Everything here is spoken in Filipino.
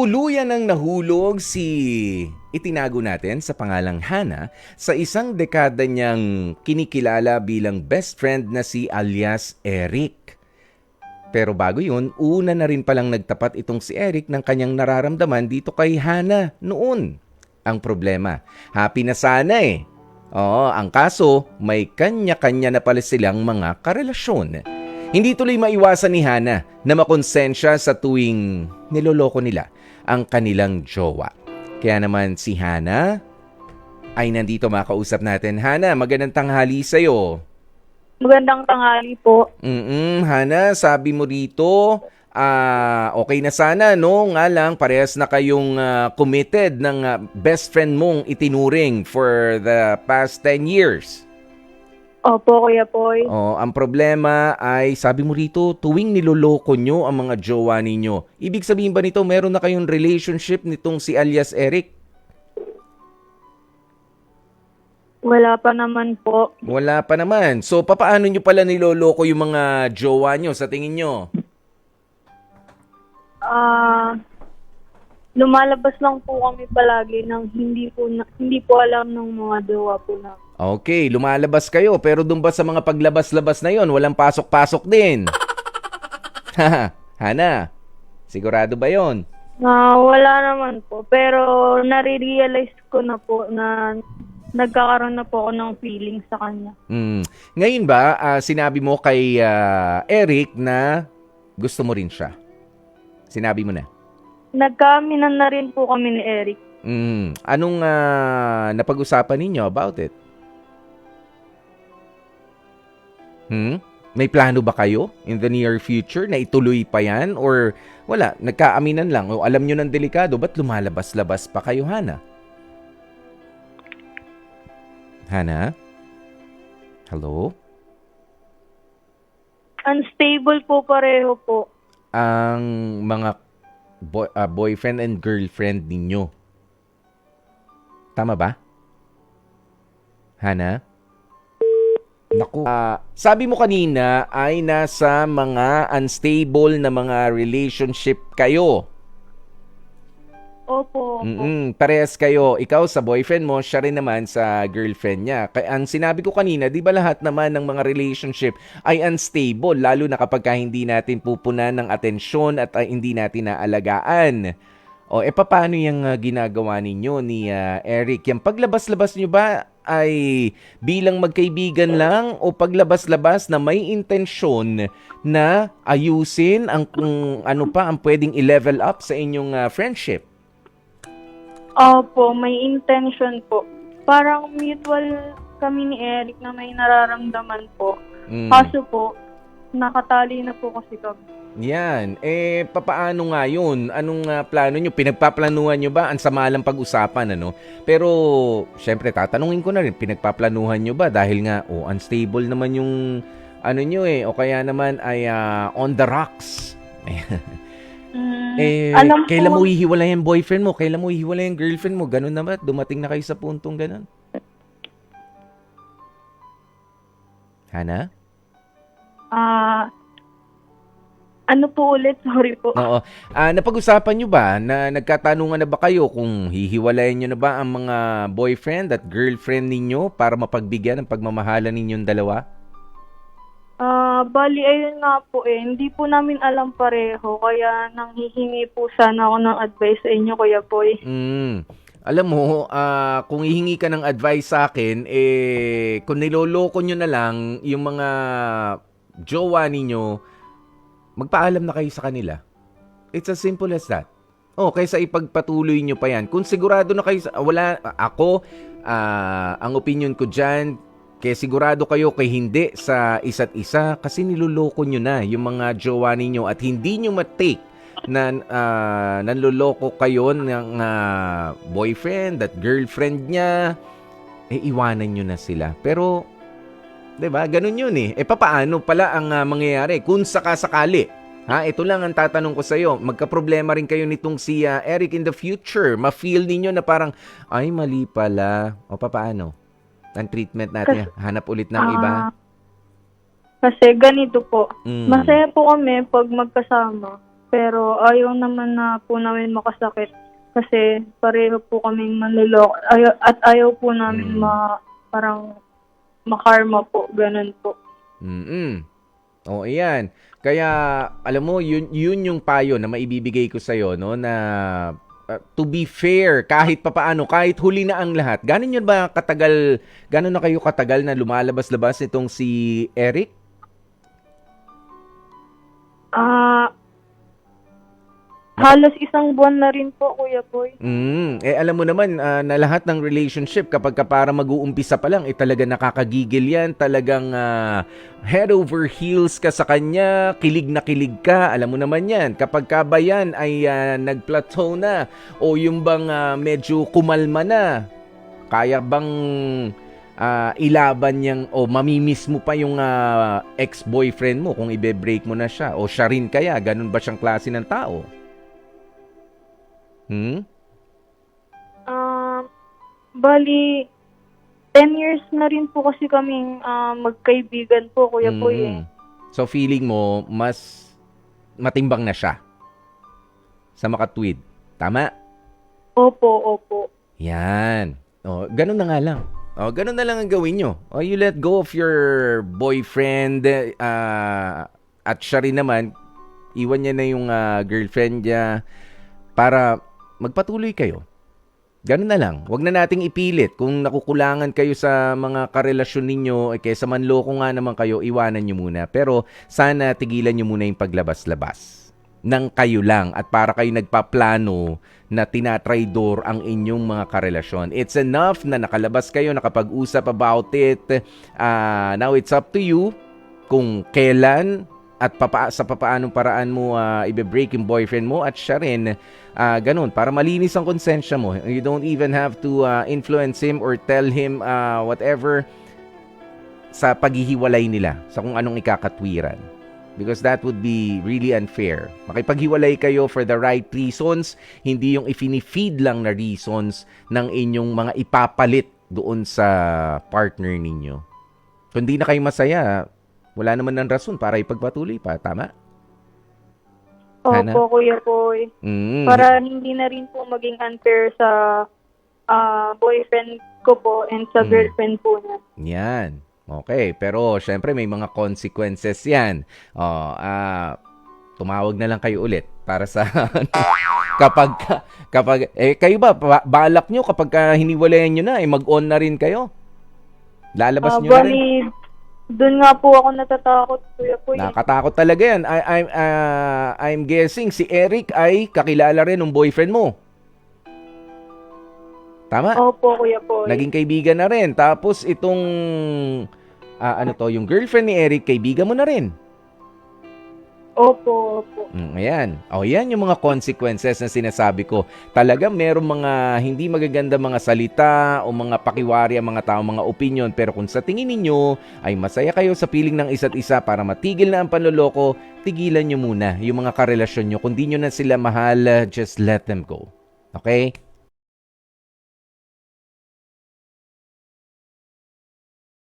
Tuluyan ng nahulog si itinago natin sa pangalang Hana sa isang dekada niyang kinikilala bilang best friend na si alias Eric. Pero bago yun, una na rin palang nagtapat itong si Eric ng kanyang nararamdaman dito kay Hana noon. Ang problema, happy na sana eh. Oo, ang kaso, may kanya-kanya na pala silang mga karelasyon. Hindi tuloy maiwasan ni Hana na makonsensya sa tuwing niloloko nila ang kanilang jowa. Kaya naman si Hana ay nandito makausap natin. Hana, magandang tanghali sa'yo. Magandang tanghali po. Mm Hana, sabi mo rito, ah okay na sana, no? Nga lang, parehas na kayong ah, committed ng ah, best friend mong itinuring for the past 10 years. Opo, Kuya Poy. Oh, ang problema ay sabi mo rito, tuwing niloloko nyo ang mga jowa ninyo. Ibig sabihin ba nito, meron na kayong relationship nitong si alias Eric? Wala pa naman po. Wala pa naman. So, papaano nyo pala niloloko yung mga jowa nyo sa tingin nyo? Ah, lumalabas lang po kami palagi ng hindi po na, hindi po alam ng mga jowa po na. Okay, lumalabas kayo, pero doon ba sa mga paglabas-labas na yon, walang pasok-pasok din? Haha, Hana, sigurado ba yon? Na wala naman po. Pero nare-realize ko na po na nagkakaroon na po ako ng feeling sa kanya. Hmm. Ngayon ba, ah, sinabi mo kay ah, Eric na gusto mo rin siya? Sinabi mo na. Nagkaminan na rin po kami ni Eric. Hmm. Anong ah, napag-usapan ninyo about it? Hmm? May plano ba kayo in the near future na ituloy pa yan? Or wala, nagkaaminan lang? O alam nyo ng delikado, ba't lumalabas-labas pa kayo, Hana? Hana? Hello? Unstable po pareho po. Ang mga boy- ah, boyfriend and girlfriend ninyo. Tama ba? Hana? Naku. Ah, sabi mo kanina ay nasa mga unstable na mga relationship kayo. Opo. opo. Mm parehas kayo. Ikaw sa boyfriend mo, siya rin naman sa girlfriend niya. Kaya ang sinabi ko kanina, di ba lahat naman ng mga relationship ay unstable, lalo na kapag ka hindi natin pupunan ng atensyon at ah, hindi natin naalagaan. O, e paano yung ah, ginagawa ninyo ni ah, Eric? Yung paglabas-labas nyo ba ay bilang magkaibigan lang o paglabas-labas na may intensyon na ayusin ang kung ano pa ang pwedeng i-level up sa inyong ah, friendship? Opo, may intention po. Parang mutual kami ni Eric na may nararamdaman po. Mm. Kaso po, nakatali na po kasi kami. Yan. Eh, papaano nga yun? Anong ah, plano nyo? Pinagpaplanuhan nyo ba? Ang sama lang pag-usapan, ano? Pero, syempre, tatanungin ko na rin, pinagpaplanuhan nyo ba? Dahil nga, oh, unstable naman yung, ano nyo eh, o kaya naman ay ah, on the rocks. Mm, eh, alam kailan mo hihiwalay ang boyfriend mo? Kailan mo hihiwalay ang girlfriend mo? Ganun na ba? Dumating na kayo sa puntong ganun? Hana? Ah, ano po ulit? Sorry po. Oo. Ah, napag-usapan nyo ba na nagkatanungan na ba kayo kung hihiwalayan nyo na ba ang mga boyfriend at girlfriend ninyo para mapagbigyan ng pagmamahalan ninyong dalawa? Ah, bali, ayun nga po eh. Hindi po namin alam pareho. Kaya nanghihingi po sana ako ng advice sa inyo, Kuya Boy. Mm. Alam mo, ah, kung hihingi ka ng advice sa akin, eh, kung niloloko nyo na lang yung mga jowa ninyo, magpaalam na kayo sa kanila. It's as simple as that. Oh, kaysa ipagpatuloy nyo pa yan. Kung sigurado na kayo, sa, wala, ako, ah, ang opinion ko dyan, kaya sigurado kayo kay hindi sa isa't isa kasi niloloko nyo na yung mga jowa ninyo at hindi nyo matake na ah, nanloloko kayo ng ah, boyfriend at girlfriend niya, eh iwanan nyo na sila. Pero, 'di ba ganun yun eh. Eh papaano pala ang ah, mangyayari kung sakasakali? Ha, ito lang ang tatanong ko sa iyo. Magka-problema rin kayo nitong si ah, Eric in the future. Ma-feel ninyo na parang, ay mali pala. O papaano? Ang treatment natin, hanap ulit ng iba. Ah, Kasi ganito po. Mm. Masaya po kami pag magkasama. Pero ayaw naman na po namin makasakit kasi pareho po kaming manluloko. Ayaw, at ayaw po namin Mm. ma, parang makarma po. Ganun po. Mm. O, ayan. Kaya, alam mo, yun, yun yung payo na maibibigay ko sa'yo, no, na uh, to be fair, kahit papaano, kahit huli na ang lahat, ganon yun ba katagal, ganon na kayo katagal na lumalabas-labas itong si Eric? Ah, halos isang buwan na rin po, Kuya Boy. Mm, eh alam mo naman ah, na lahat ng relationship kapag ka para mag-uumpisa pa lang eh talaga nakakagigil yan, talagang ah, head over heels ka sa kanya, kilig na kilig ka, alam mo naman yan. Kapag ka ba yan ay ah, nag-plateau na o yung bang ah, medyo kumalma na, kaya bang ah, ilaban niyang o mamimiss mo pa yung ah, ex-boyfriend mo kung ibe-break mo na siya o siya rin kaya, ganun ba siyang klase ng tao? Hmm? Ah, bali, 10 years na rin po kasi kaming ah, magkaibigan po, Kuya Boy. Eh. Mm. So feeling mo mas matimbang na siya sa makatwid. Tama? Opo, opo. Yan. O, ganun na nga lang. O, ganun na lang ang gawin nyo. O, you let go of your boyfriend ah, at siya rin naman, iwan niya na yung ah, girlfriend niya para magpatuloy kayo. Ganun na lang. Huwag na nating ipilit. Kung nakukulangan kayo sa mga karelasyon ninyo, eh, kesa manloko nga naman kayo, iwanan nyo muna. Pero sana tigilan nyo muna yung paglabas-labas. Nang kayo lang at para kayo nagpaplano na tinatraidor ang inyong mga karelasyon. It's enough na nakalabas kayo, nakapag-usap about it. Ah, now it's up to you kung kailan at papa, sa papaanong paraan mo ah, ibe-break yung boyfriend mo at siya rin ah, ganun para malinis ang konsensya mo. You don't even have to ah, influence him or tell him ah, whatever sa paghihiwalay nila sa kung anong ikakatwiran. Because that would be really unfair. Makipaghiwalay kayo for the right reasons hindi yung ifini-feed lang na reasons ng inyong mga ipapalit doon sa partner ninyo. Kung di na kayo masaya wala naman ng rason para ipagpatuloy pa. Tama? Hana? Opo, Kuya Boy. Mm. Para hindi na rin po maging unfair sa ah, boyfriend ko po and sa Mm. girlfriend po niya. Yan. Okay. Pero, syempre, may mga consequences yan. Oh, ah, tumawag na lang kayo ulit para sa kapag kapag eh kayo ba ba- balak nyo kapag ka hiniwalayan nyo na eh mag-on na rin kayo lalabas Ah, nyo na rin doon nga po ako natatakot, Kuya Boy. Nakatakot talaga yan. I, I'm, ah, I'm guessing si Eric ay kakilala rin ng boyfriend mo. Tama? Opo, Kuya Boy. Naging kaibigan na rin. Tapos itong, ah, ano to, yung girlfriend ni Eric, kaibigan mo na rin. Opo, opo. Mm, ayan. O, yan yung mga consequences na sinasabi ko. Talaga merong mga hindi magaganda mga salita o mga pakiwari ang mga tao, mga opinion. Pero kung sa tingin ninyo ay masaya kayo sa piling ng isa't isa para matigil na ang panloloko, tigilan nyo muna yung mga karelasyon nyo. Kung di nyo na sila mahal, just let them go. Okay?